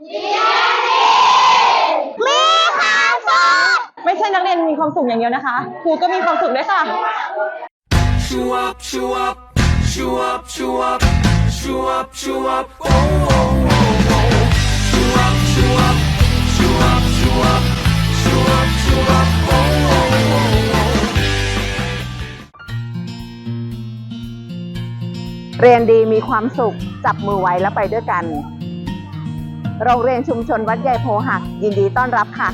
มีความสุขไม่ใช่นักเรียนมีความสุขอย่างเดียวนะคะ ครูก็มีความสุขด้วยค่ะ Show up, show up, show up, show up, show up, show up, oh, oh, oh, oh. Show up, show up, show up, show up, show up, show up, oh, oh, oh, oh. เรียนดีมีความสุข จับมือไว้แล้วไปด้วยกัน โรงเรียนชุมชนวัดใหญ่โพหักยินดีต้อนรับค่ะ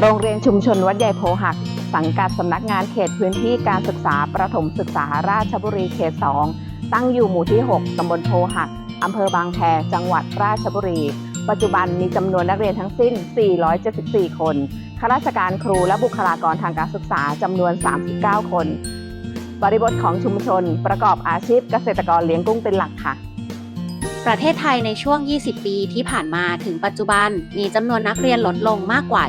โรงเรียนชุมชนวัดใหญ่โพหัก สังกัดสำนักงานเขตพื้นที่การศึกษาประถมศึกษาราชบุรีเขต 2 ตั้งอยู่หมู่ที่ 6 ตำบลโพหัก อำเภอบางแพจังหวัดราชบุรี ปัจจุบันมีจำนวนนักเรียนทั้งสิ้น 474 คน ข้าราชการครูและบุคลากรทางการศึกษาจำนวน 39 คน บริบทของชุมชน ประกอบอาชีพเกษตรกรเลี้ยงกุ้งเป็นหลักค่ะ ประเทศไทยในช่วง 20 ปีที่ผ่านมาถึงปัจจุบัน มีจำนวนนักเรียนลดลงมากกว่า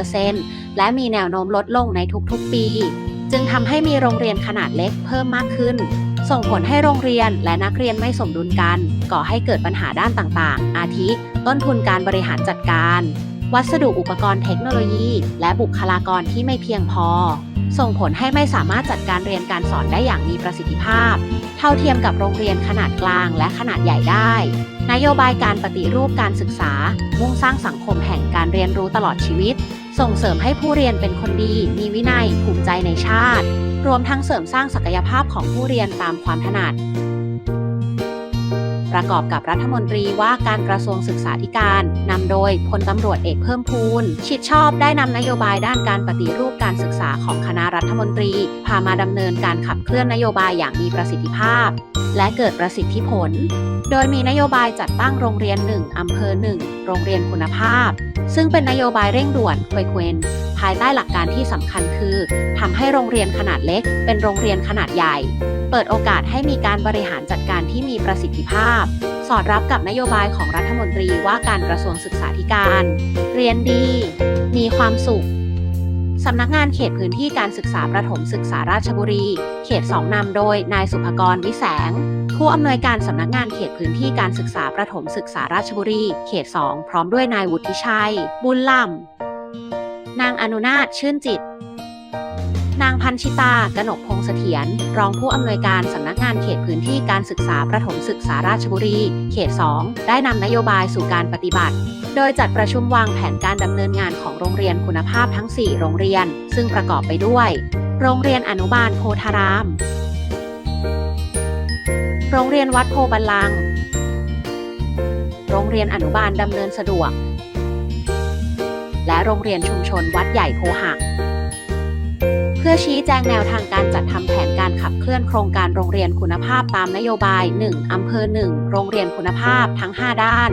27%และมีแนวโน้มลดลงในทุกๆ ปี จึงทำให้มีโรงเรียนขนาดเล็กเพิ่มมากขึ้น ส่งผลให้โรงเรียนและนักเรียนไม่สมดุลกัน ก่อให้เกิดปัญหาด้านต่างๆ อาทิ ต้นทุนการบริหารจัดการ วัสดุอุปกรณ์เทคโนโลยี และบุคลากรที่ไม่เพียงพอ ส่งผลให้ไม่สามารถจัดการเรียนการสอนได้อย่างมีประสิทธิภาพ เท่าเทียมกับโรงเรียนขนาดกลางและขนาดใหญ่ได้ นโยบายการปฏิรูปการศึกษา มุ่งสร้างสังคมแห่งการเรียนรู้ตลอดชีวิต ส่งเสริมให้ผู้เรียนเป็นคนดี มีวินัยภูมิใจในชาติ รวมทั้งเสริมสร้างศักยภาพของผู้เรียนตามความถนัด ประกอบกับรัฐมนตรีว่าการกระทรวงศึกษาธิการนำโดยพลตำรวจเอกเพิ่มพูน ชิดชอบได้นำนโยบายด้านการปฏิรูปการศึกษาของคณะรัฐมนตรี พามาดำเนินการขับเคลื่อนนโยบายอย่างมีประสิทธิภาพ และเกิดประสิทธิผล โดยมีนโยบายจัดตั้งโรงเรียน 1อำเภอ 1 โรงเรียนคุณภาพ ซึ่งเป็นนโยบายเร่งด่วนควยเควนภายใต้หลักการที่สำคัญคือทำให้โรงเรียนขนาดเล็ก เป็นโรงเรียนขนาดใหญ่ เปิดโอกาสให้มีการบริหารจัดการที่มีประสิทธิภาพ สอดรับกับนโยบายของรัฐมนตรีว่าการกระทรวงศึกษาธิการ เรียนดี มีความสุขสำนักงานเขตพื้นที่การศึกษาประถมศึกษาราชบุรี เขต 2นำโดย นายสุภกรวิแสง ผู้อำนวยการสำนักงานเขตพื้นที่การศึกษาประถมศึกษาราชบุรี เขต 2 พร้อมด้วยนายวุฒิชัย บุญล่ำนางอนุนาถชื่นจิต นางพันชิตากนกพงษ์เสถียรรองผู้อำนวยการสำนักงานเขตพื้นที่การศึกษาประถมศึกษาราชบุรี เขต 2 ได้นำนโยบายสู่การปฏิบัติ โดยจัดประชุมวางแผนการดำเนินงานของโรงเรียนคุณภาพทั้ง 4 โรงเรียน ซึ่งประกอบไปด้วย โรงเรียนอนุบาลโพธาราม โรงเรียนวัดโพบัลลัง โรงเรียนอนุบาลดำเนินสะดวก และโรงเรียนชุมชนวัดใหญ่โพหัก เพื่อชี้แจงแนวทางการจัดทำแผนการขับเคลื่อนโครงการโรงเรียนคุณภาพตามนโยบาย 1 อำเภอ 1 โรงเรียนคุณภาพทั้ง 5 ด้าน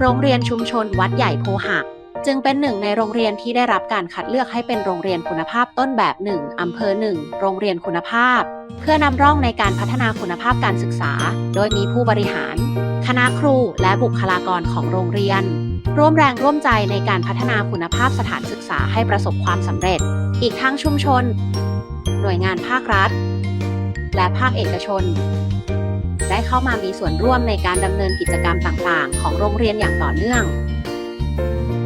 โรงเรียนชุมชนวัดใหญ่โพหัก จึงเป็นหนึ่งในโรงเรียนที่ได้รับการคัดเลือกให้เป็นโรงเรียนคุณภาพต้นแบบ 1 อำเภอ 1 โรงเรียนคุณภาพ เพื่อนำร่องในการพัฒนาคุณภาพการศึกษา โดยมีผู้บริหาร คณะครูและบุคลากรของโรงเรียน ร่วมแรงร่วมใจในการพัฒนาคุณภาพสถานศึกษาให้ประสบความสำเร็จ อีกทั้งชุมชน หน่วยงานภาครัฐ และภาคเอกชน ได้เข้ามามีส่วนร่วมในการดำเนินกิจกรรมต่างๆ ของโรงเรียนอย่างต่อเนื่อง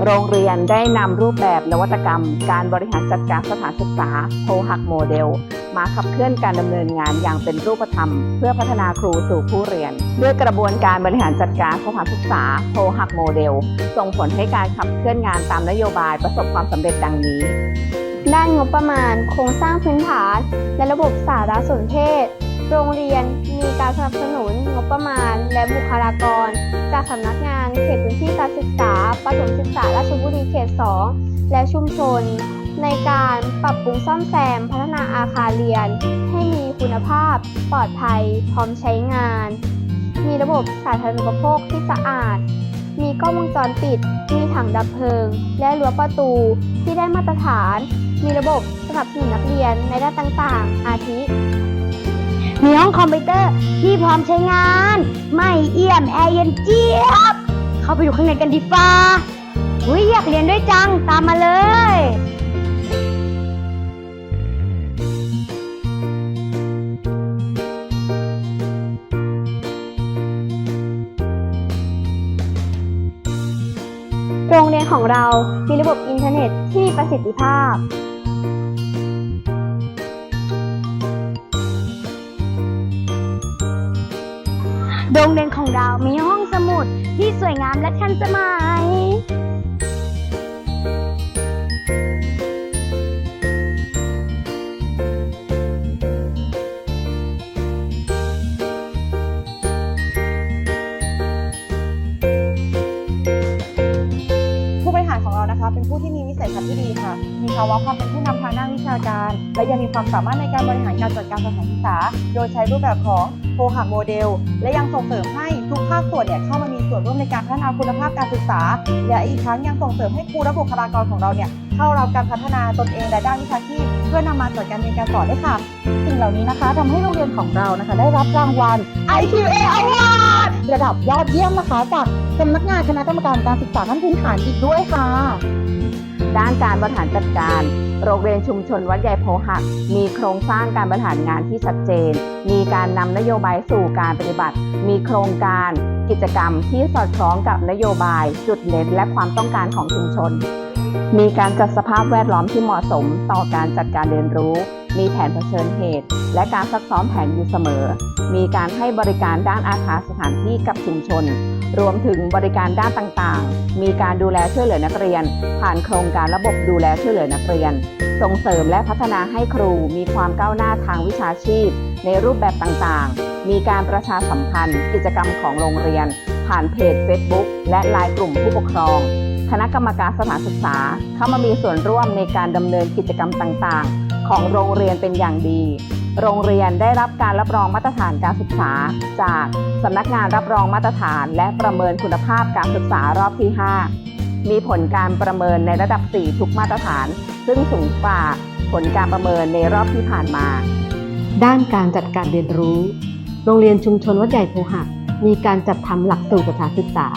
โรงเรียนได้นำรูปแบบนวัตกรรม การบริหารจัดการสถานศึกษาโพหักโมเดล มาขับเคลื่อนการดำเนินงานอย่างเป็นรูปธรรม เพื่อพัฒนาครูสู่ผู้เรียน ด้วยกระบวนการบริหารจัดการสถานศึกษาโพหักโมเดล ส่งผลให้การขับเคลื่อนงานตามนโยบายประสบความสำเร็จดังนี้ ด้านงบประมาณ โครงสร้างพื้นฐาน และระบบสารสนเทศ โรงเรียนมีการสนับสนุนงบประมาณ และบุคลากร จากสำนักงานเขตพื้นที่การศึกษาประถมศึกษาราชบุรีเขต 2 และชุมชน ในการปรับปรุงซ่อมแซมพัฒนาอาคารเรียน ให้มีคุณภาพ ปลอดภัย พร้อมใช้งาน มีระบบสาธารณูปโภคที่สะอาด มีกล้องวงจรปิด มีถังดับเพลิง และรั้วประตูที่ได้มาตรฐาน มีระบบสนับสนุนนักเรียนในด้านต่างๆ อาทิ มีห้องคอมพิวเตอร์ที่พร้อมใช้งาน ไม่เอี่ยมแอร์เย็นเจี๊ยบ เข้าไปดูข้างในกันดีฟ้าอุ้ยอยากเรียนด้วยจัง ตามมาเลย โรงเรียนของเรามีระบบอินเทอร์เน็ตที่ประสิทธิภาพ โรงเรียนของเรามีห้องสมุดที่สวยงามและทันสมัย ที่ดีค่ะ มีภาวะความเป็นผู้นำทางด้านวิชาการ และยังมีความสามารถในการบริหารการจัดการสถานศึกษา โดยใช้รูปแบบของโพหักโมเดล และยังส่งเสริมให้ทุกภาคส่วนเนี่ยเข้ามามีส่วนร่วมในการพัฒนาคุณภาพการศึกษา และอีกทั้งยังส่งเสริมให้ครูและบุคลากรของเราเนี่ยเข้ารับการพัฒนาตนเองและด้านวิชาชีพ เพื่อนำมาจัดการเรียนการสอนด้วยค่ะสิ่งเหล่านี้นะคะทำให้โรงเรียนของเรานะคะ ได้รับรางวัล IQA Award ระดับยอดเยี่ยมนะคะจากสำนักงานคณะกรรมการการศึกษาขั้นพื้นฐานอีกด้วยค่ะ ด้านการบริหารจัดการ โรงเรียนชุมชนวัดใหญ่โพหัก มีโครงสร้างการบริหารงานที่ชัดเจน มีการนำนโยบายสู่การปฏิบัติ มีโครงการกิจกรรมที่สอดคล้องกับนโยบาย จุดเน้นและความต้องการของชุมชน มีการจัดสภาพแวดล้อมที่เหมาะสมต่อการจัดการเรียนรู้ มีแผนเผชิญเหตุ และการซักซ้อมแผนอยู่เสมอ มีการให้บริการด้านอาคารสถานที่กับชุมชน รวมถึงบริการด้านต่างๆ มีการดูแลช่วยเหลือนักเรียน ผ่านโครงการระบบดูแลช่วยเหลือนักเรียน ส่งเสริมและพัฒนาให้ครูมีความก้าวหน้าทางวิชาชีพ ในรูปแบบต่างๆ มีการประชาสัมพันธ์ กิจกรรมของโรงเรียน ผ่านเพจ Facebook และไลน์กลุ่มผู้ปกครองคณะกรรมการสถานศึกษาเข้ามามีส่วนร่วมในการดำเนินกิจกรรมต่างๆ ของโรงเรียนเป็นอย่างดี โรงเรียนได้รับการรับรองมาตรฐานการศึกษา จากสำนักงานรับรองมาตรฐาน และประเมินคุณภาพการศึกษารอบที่ 5 มีผลการประเมินในระดับ 4 ทุกมาตรฐาน ซึ่งสูงกว่าผลการประเมินในรอบที่ผ่านมา ด้านการจัดการเรียนรู้ โรงเรียนชุมชนวัดใหญ่โพหักมีการจัดทำหลักสูตรสถาศึกษา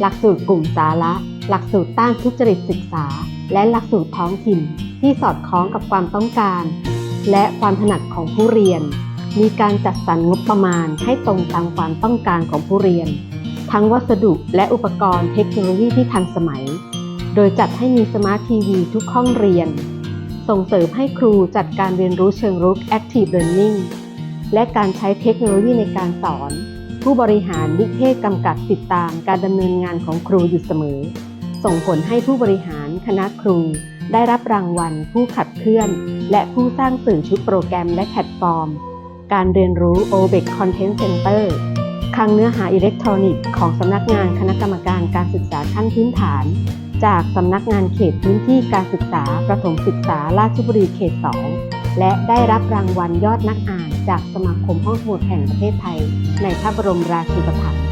หลักสูตรกลุ่มสาระ หลักสูตรต้านทุจริตศึกษา และหลักสูตรท้องถิ่น ที่สอดคล้องกับความต้องการ และความถนัดของผู้เรียน มีการจัดสรรงบประมาณให้ตรงตามความต้องการของผู้เรียน ทั้งวัสดุและอุปกรณ์เทคโนโลยีที่ทันสมัย โดยจัดให้มีสมาร์ททีวีทุกห้องเรียน ส่งเสริมให้ครูจัดการเรียนรู้เชิงรุก Active Learning และการใช้เทคโนโลยีในการสอน ผู้บริหารนิเทศกำกับติดตามการดำเนินงานของครูอยู่เสมอ ส่งผลให้ผู้บริหารคณะครู ได้รับรางวัล ผู้ขับเคลื่อน และผู้สร้างสื่อชุดโปรแกรมและแพลตฟอร์ม การเรียนรู้ OBEC Content Center คลังเนื้อหาอิเล็กทรอนิกส์ของสำนักงานคณะกรรมการการศึกษาขั้นพื้นฐาน จากสำนักงานเขตพื้นที่การศึกษาประถมศึกษาราชบุรีเขต 2 และได้รับรางวัลยอดนักอ่าน จากสมาคมห้องสมุดแห่งประเทศไทย ในพระบรมราชูปถัมภ์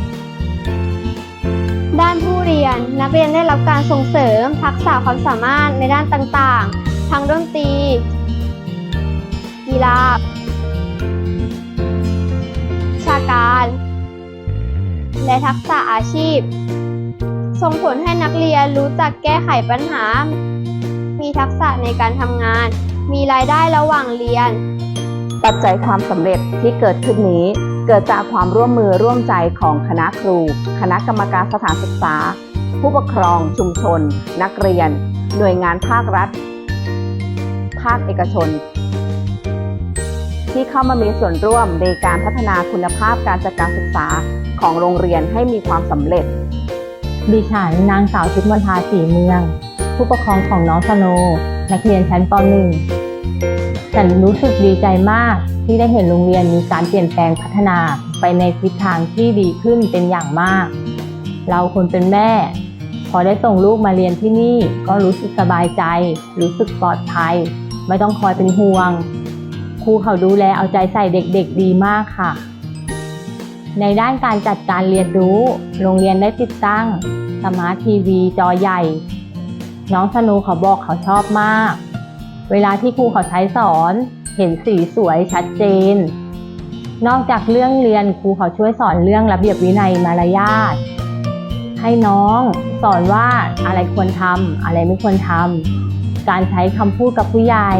ด้านผู้เรียน นักเรียนได้รับการส่งเสริม ทักษะความสามารถในด้านต่างๆ ทั้งดนตรี กีฬาชาการ และทักษะอาชีพ ส่งผลให้นักเรียนรู้จักแก้ไขปัญหา มีทักษะในการทำงาน มีรายได้ระหว่างเรียน ปัจจัยความสำเร็จที่เกิดขึ้นนี้ เกิดจากความร่วมมือร่วมใจของคณะครู คณะกรรมการสถานศึกษา ผู้ปกครอง ชุมชน นักเรียน หน่วยงานภาครัฐ ภาคเอกชน ที่เข้ามามีส่วนร่วมในการพัฒนาคุณภาพการจัดการศึกษาของโรงเรียนให้มีความสำเร็จ ดิฉันนางสาวชุดมนทาสีเมือง ผู้ปกครองของน้องสโน นักเรียนชั้นป .1 ฉันรู้สึกดีใจมาก ที่ได้เห็นโรงเรียนมีการเปลี่ยนแปลงพัฒนาไปในทิศทางที่ดีขึ้นเป็นอย่างมาก เราคนเป็นแม่ พอได้ส่งลูกมาเรียนที่นี่ก็รู้สึกสบายใจ รู้สึกปลอดภัย ไม่ต้องคอยเป็นห่วง ครูเขาดูแลเอาใจใส่เด็กๆดีมากค่ะ ในด้านการจัดการเรียนรู้ โรงเรียนได้ติดตั้งสมาร์ททีวีจอใหญ่ น้องสนูเขาบอกเขาชอบมาก เวลาที่ครูเขาใช้สอน เห็นสีสวยชัดเจน นอกจากเรื่องเรียนครูเขาช่วยสอนเรื่องระเบียบวินัยมารยาท ให้น้องสอนว่าอะไรควรทำอะไรไม่ควรทำการใช้คำพูดกับผู้ใหญ่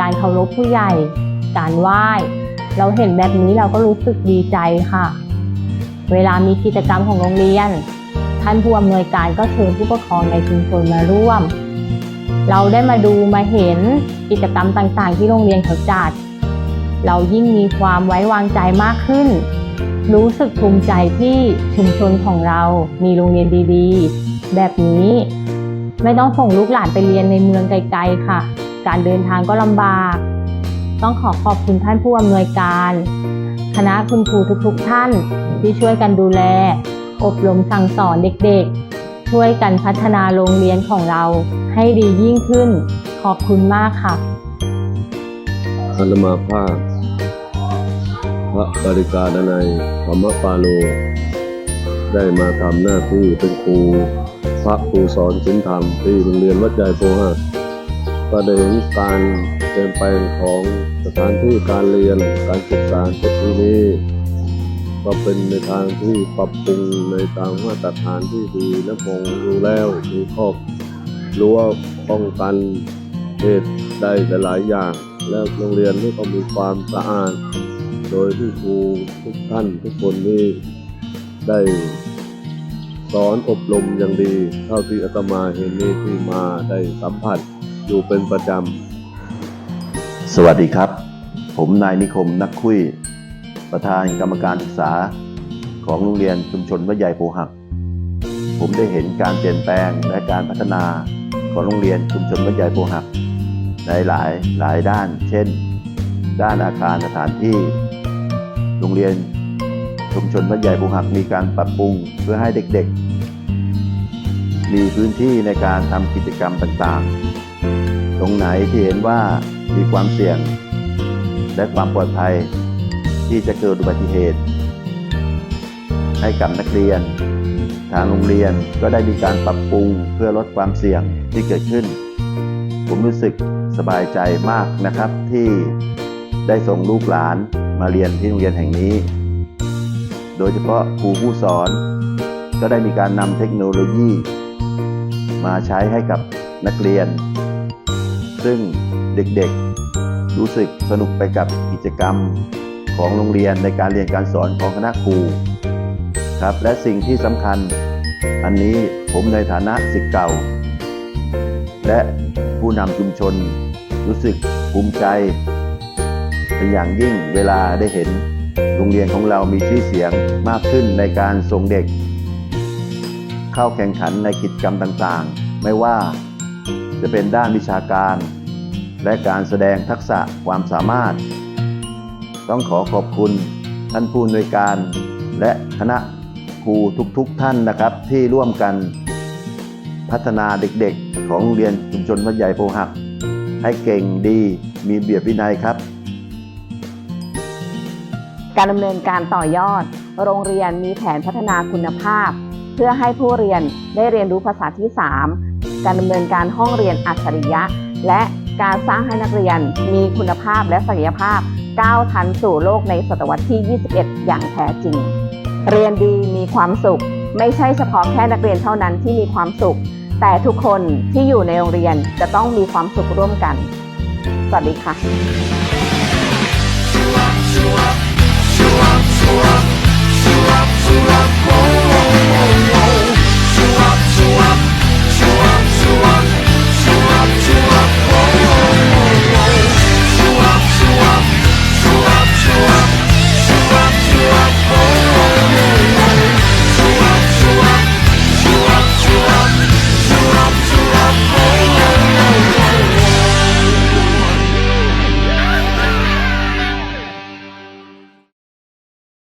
การเคารพผู้ใหญ่ การไหว้ เราเห็นแบบนี้เราก็รู้สึกดีใจค่ะ เวลามีกิจกรรมของโรงเรียนท่านผู้อำนวยการก็เชิญผู้ปกครองในชุมชนมาร่วม เราได้มาดูมาเห็นกิจกรรมต่างๆ ที่โรงเรียนเขาจัด เรายิ่งมีความไว้วางใจมากขึ้น รู้สึกภูมิใจที่ชุมชนของเรามีโรงเรียนดีๆ แบบนี้ ไม่ต้องส่งลูกหลานไปเรียนในเมืองไกลๆค่ะ การเดินทางก็ลำบาก ต้องขอขอบคุณท่านผู้อำนวยการ คณะคุณครูทุกๆท่านที่ช่วยกันดูแล อบรมสั่งสอนเด็กๆ ช่วยกันพัฒนาโรงเรียนของเราให้ดียิ่งขึ้น ขอบคุณมากค่ะอันมาภาพพระบริการในยธรรมปาโล ได้มาทำหน้าที่เป็นครูพระครูสอนศิลธรรมที่โรงเรียนวัดใหญ่โพหักก็ได้เห็นการเปลี่ยนแปลงของสถานที่การเรียนการศึกษาที่นี้ ก็เป็นในทางที่ปรับปรุงในตามมาตรฐานที่ดีและมองดูแล้วมีข้อรั้วป้องกันเหตุได้หลายอย่าง แล้วโรงเรียนนี่ก็มีความสะอาด โดยที่ครูทุกท่านทุกคนนี่ได้สอนอบรมอย่างดี เท่าที่อาตมาเห็นนี่ที่มาได้สัมผัสอยู่เป็นประจำ สวัสดีครับ ผมนายนิคมนักคุย ประธานกรรมการศึกษาของโรงเรียนชุมชนวัดใหญ่โพหัก ผมได้เห็นการเปลี่ยนแปลงและการพัฒนาของโรงเรียนชุมชนวัดใหญ่โพหักในหลายหลายด้าน เช่น ด้านอาคารสถานที่ โรงเรียนชุมชนวัดใหญ่โพหักมีการปรับปรุงเพื่อให้เด็กๆ มีพื้นที่ในการทำกิจกรรมต่างๆ ตรงไหนที่เห็นว่ามีความเสี่ยงและความปลอดภัย ที่จะเกิดอุบัติเหตุ ให้กับนักเรียน ทางโรงเรียนก็ได้มีการปรับปรุงเพื่อลดความเสี่ยงที่เกิดขึ้น ผมรู้สึกสบายใจมากนะครับที่ได้ส่งลูกหลานมาเรียนที่โรงเรียนแห่งนี้ โดยเฉพาะครูผู้สอน ก็ได้มีการนำเทคโนโลยี มาใช้ให้กับนักเรียน ซึ่งเด็กๆ รู้สึกสนุกไปกับกิจกรรม ของโรงเรียนในการเรียนการสอนของคณะครูครับและสิ่งที่สำคัญ อันนี้ผมในฐานะศิษย์เก่า และผู้นำชุมชนรู้สึกภูมิใจ เป็นอย่างยิ่งเวลาได้เห็นโรงเรียนของเรามีชื่อเสียงมากขึ้นในการส่งเด็ก เข้าแข่งขันในกิจกรรมต่างๆ ไม่ว่าจะเป็นด้านวิชาการ และการแสดงทักษะความสามารถ ต้องขอขอบคุณท่านผู้อำนวยการ และคณะครูทุกๆท่านนะครับ ที่ร่วมกันพัฒนาเด็กๆ ของโรงเรียนชุมชนวัดใหญ่โพหัก ให้เก่งดีมีเบียบวินัยครับ การดำเนินการต่อยอด โรงเรียนมีแผนพัฒนาคุณภาพ เพื่อให้ผู้เรียนได้เรียนรู้ภาษาที่ 3 การดำเนินการห้องเรียนอัจฉริยะ และการสร้างให้นักเรียนมีคุณภาพและศักยภาพ ก้าวทันสู่โลกในศตวรรษที่ 21 อย่างแท้จริง เรียนดีมีความสุข ไม่ใช่เฉพาะแค่นักเรียนเท่านั้นที่มีความสุข แต่ทุกคนที่อยู่ในโรงเรียนจะต้องมีความสุขร่วมกัน สวัสดีค่ะ Show up, show up, show up, show up, show up, show up.